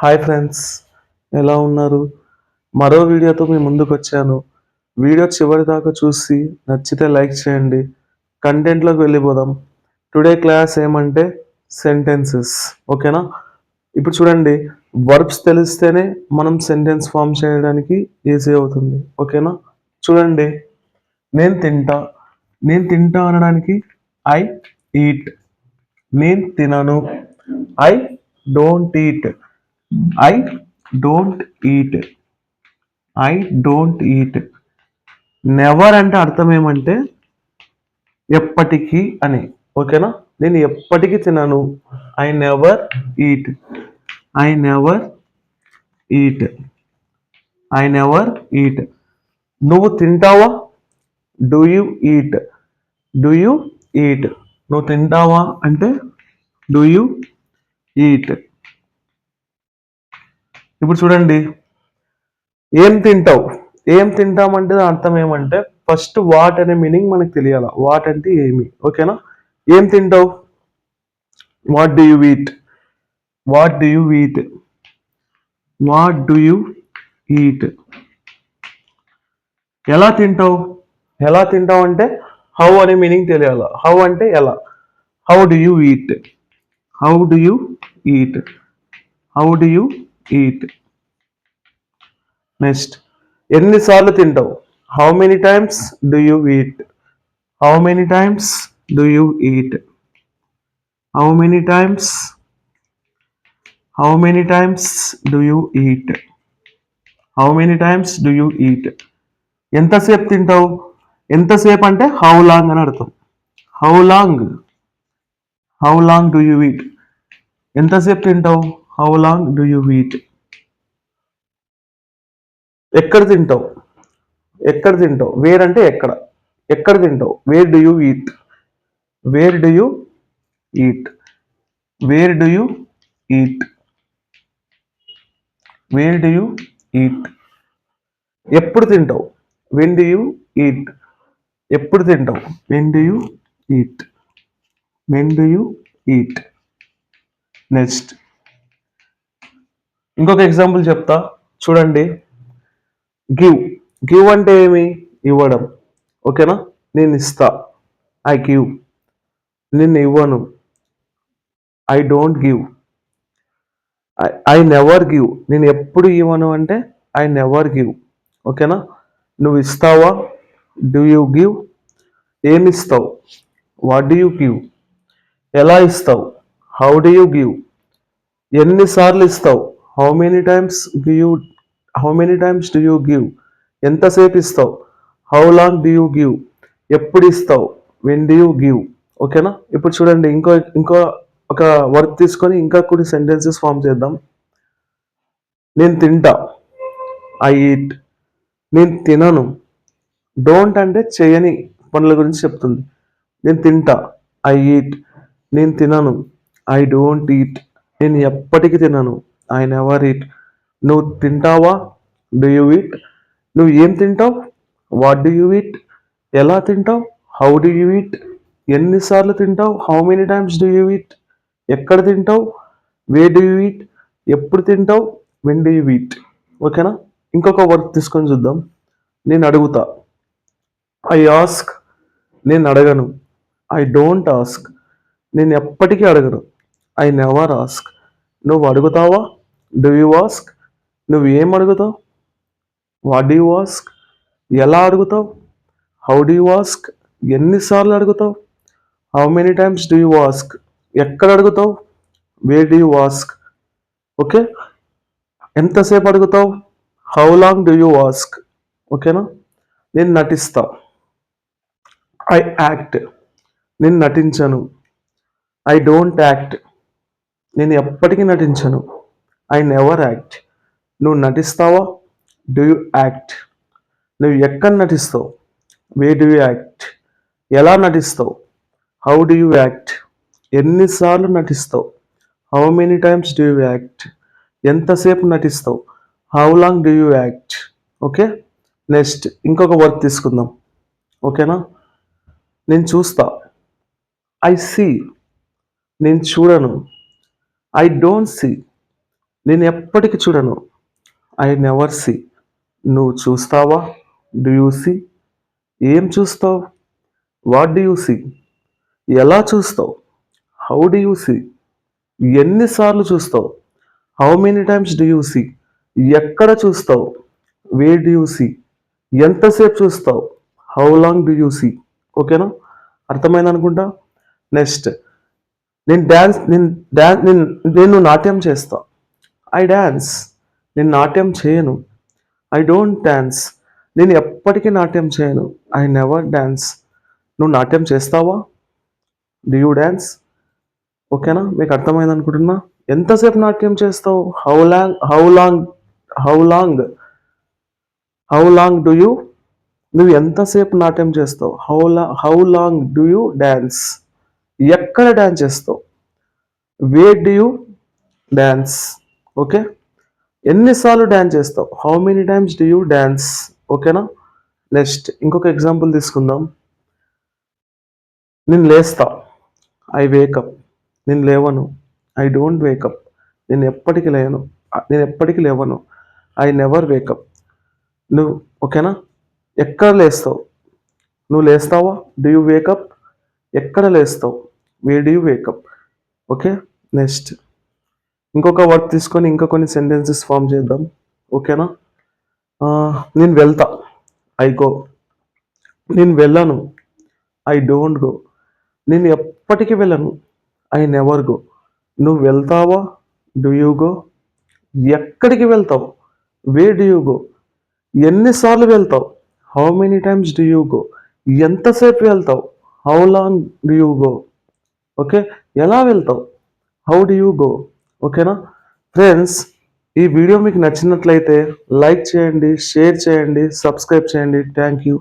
Hi friends ఎలా ఉన్నారు? మరో వీడియోతో మీ ముందుకు వచ్చాను. వీడియో చివరి దాకా చూసి నచ్చితే లైక్ చేయండి. కంటెంట్లోకి వెళ్ళిపోదాం. టుడే క్లాస్ ఏమంటే సెంటెన్సెస్ ఓకేనా? ఇప్పుడు చూడండి వర్బ్స్ తెలిస్తేనే మనం సెంటెన్స్ ఫామ్ చేయడానికి ఈజీ అవుతుంది ఓకేనా? చూడండి నేను తింటా. నేను తింటా అనడానికి ఐ ఈట్. నేను తినను. I don't eat. I don't eat I don't eat never అంటే అర్థం ఏమంటే ఎప్పటికీ అని. ఓకేనా? నేను ఎప్పటికీ తినను. I never eat I never eat I never eat నువ్వు తింటావా? Do you eat do you eat నువ్వు తింటావా? అంటే డూ యూ ఈట్ ఇప్పుడు చూడండి. ఏం తింటావు? ఏం తింటామంటే దాని అర్థం ఏమంటే ఫస్ట్ వాట్ అనే మీనింగ్ మనకు తెలియాల. వాట్ అంటే ఏమి? ఓకేనా ఏం తింటావు? What do you eat what do you eat what do you eat ఎలా తింటావు? ఎలా తింటావు అంటే హౌ అనే మీనింగ్ తెలియాల. హౌ అంటే ఎలా? How do you eat how do you eat how do you eat next ఎన్నిసార్లు తింటావు? How many times do you eat how many times do you eat how many times how many times do you eat how many times do you eat ఎంతసేపు తింటావు? ఎంతసేపు అంటే how long అని అర్థం. How long how long do you eat ఎంతసేపు తింటావు? How long do you eat ఎక్కడ తింటావు? ఎక్కడ తింటావు? వేర్ అంటే ఎక్కడ? ఎక్కడ తింటావు? Where do you eat where do you eat where do you eat where do you eat ఎప్పుడు తింటావు? వెన్ డు యూ ఈట్ ఎప్పుడు తింటావు? When do you eat when do you eat next ఇంకొక ఎగ్జాంపుల్ చెప్తా. చూడండి. గివ్. గివ్ అంటే ఏమి? ఇవ్వడం. ఓకేనా? నేను ఇస్తా. I give. నేను ఇవ్వను. I don't give. I never give. నేను ఎప్పుడు ఇవ్వను అంటే ఐ నెవర్ గివ్. ఓకేనా? నువ్వు ఇస్తావా? Do you give? ఏమి ఇస్తావు? What do you give? ఎలా ఇస్తావు? How do you give? ఎన్నిసార్లు ఇస్తావు? How many times give how many times do you give ఎంతసేపు ఇస్తావు? How long do you give ఎప్పుడు ఇస్తావు? వెన్ డు యూ గివ్ ఓకేనా ఇప్పుడు చూడండి ఇంకో ఇంకో ఒక వర్క్ తీసుకొని ఇంకా కొన్ని సెంటెన్సెస్ ఫామ్ చేద్దాం. నేను తింటా. ఐ ఈట్ నేను తినను. డోంట్ అంటే చేయని పనుల గురించి చెప్తుంది. నేను తింటా. ఐ ఈట్ నేను తినను. ఐ డోంట్ ఈట్ నేను ఎప్పటికీ తినను. ఐ నెవర్ ఈట్ నువ్వు తింటావా? డూ యూ ఈట్ నువ్వు ఏం తింటావు? వాట్ డూ యూ ఈట్ ఎలా తింటావు? హౌ డూ యూ ఈట్ ఎన్నిసార్లు తింటావు? How many times do you eat ఎక్కడ తింటావు? వే డూ యూ ఈట్ ఎప్పుడు తింటావు? వెన్ డూ యూ ఈట్ ఓకేనా? ఇంకొక వర్క్ తీసుకొని చూద్దాం. నేను అడుగుతా. ఐ ఆస్క్ నేను అడగను. ఐ డోంట్ ఆస్క్ నేను ఎప్పటికీ అడగను. ఐ నెవర్ ఆస్క్ నువ్వు అడుగుతావా? డూ యూ ఆస్క్ నువ్వు ఏం అడుగుతావు? వాట్ డూ వాస్క్ ఆస్క్ ఎలా అడుగుతావు? హౌ డూ ఆస్క్ ఎన్నిసార్లు అడుగుతావు? How many times do you ask ఎక్కడ అడుగుతావు? Where do you ask okay ఎంతసేపు అడుగుతావు? How long do you ask ఓకేనా నేను నటిస్తా. ఐ యాక్ట్ నేను నటించను. ఐ డోంట్ యాక్ట్ నేను ఎప్పటికీ నటించను. ఐ నెవర్ యాక్ట్ నువ్వు నటిస్తావా? డూ యూ యాక్ట్ నువ్వు ఎక్కడ నటిస్తావు? వే డూ యూ యాక్ట్ ఎలా నటిస్తావు? హౌ డూ యూ యాక్ట్ ఎన్నిసార్లు నటిస్తావు? How many times do you act ఎంతసేపు నటిస్తావు? How long do you act okay next ఇంకొక వర్క్ తీసుకుందాం. ఓకేనా నేను చూస్తా. ఐ సీ నేను చూడను. ఐ డోంట్ సీ నేను ఎప్పటికీ చూడను. I never see. నువ్వు చూస్తావా? Do you see? ఏం చూస్తావు? What do you see? ఎలా చూస్తావు? How do you see? ఎన్నిసార్లు చూస్తావు? How many times do you see? ఎక్కడ చూస్తావు? Where do you see? ఎంతసేపు చూస్తావు? How long do you see? ఓకేనా? అర్థమైంది అనుకుంటా? నెక్స్ట్. నేను డ్యాన్స్ నేను డ్యాన్స్ నేను నేను నాట్యం చేస్తా. ఐ డ్యాన్స్ నేను నాట్యం చేయను. ఐ డోంట్ డ్యాన్స్ నేను ఎప్పటికీ నాట్యం చేయను. ఐ నెవర్ డ్యాన్స్ నువ్వు నాట్యం చేస్తావా? డి యూ డ్యాన్స్ ఓకేనా మీకు అర్థమైంది అనుకుంటున్నా? ఎంతసేపు నాట్యం చేస్తావు? How long how long how long how long do you నువ్వు ఎంతసేపు నాట్యం చేస్తావు? How law how long do you dance ఎక్కడ డ్యాన్స్ చేస్తావు? Where do you dance okay? ఎన్నిసార్లు డ్యాన్స్ చేస్తావు? How many times do you dance ఓకేనా? నెక్స్ట్ ఇంకొక ఎగ్జాంపుల్ తీసుకుందాం. నేను లేస్తా. ఐ వేకప్ నేను లేవను. ఐ డోంట్ వేకప్ నేను ఎప్పటికీ లేను. నేను ఎప్పటికీ లేవను. ఐ నెవర్ వేకప్ నువ్వు ఓకేనా? ఎక్కడ లేస్తావు? నువ్వు లేస్తావా? డూ యూ వేకప్ ఎక్కడ లేస్తావు? Where do you wake up okay? Next ఇంకొక వర్క్ తీసుకొని ఇంకా కొన్ని సెంటెన్సెస్ ఫామ్ చేద్దాం. ఓకేనా? నేను వెళ్తా. I go. నేను వెళ్ళాను. I don't go. నేను ఎప్పటికీ వెళ్ళను. I never go. నువ్వు వెళ్తావా? Do you go? ఎక్కడికి వెళ్తావు? Where do you go? ఎన్నిసార్లు వెళ్తావు? How many times do you go? ఎంతసేపు వెళ్తావు? How long do you go? Okay? ఎలా వెళ్తావు? How do you go? ఓకేనా? ఫ్రెండ్స్ ఈ వీడియో మీకు నచ్చినట్లయితే లైక్ చేయండి షేర్ చేయండి సబ్స్క్రైబ్ చేయండి. Thank you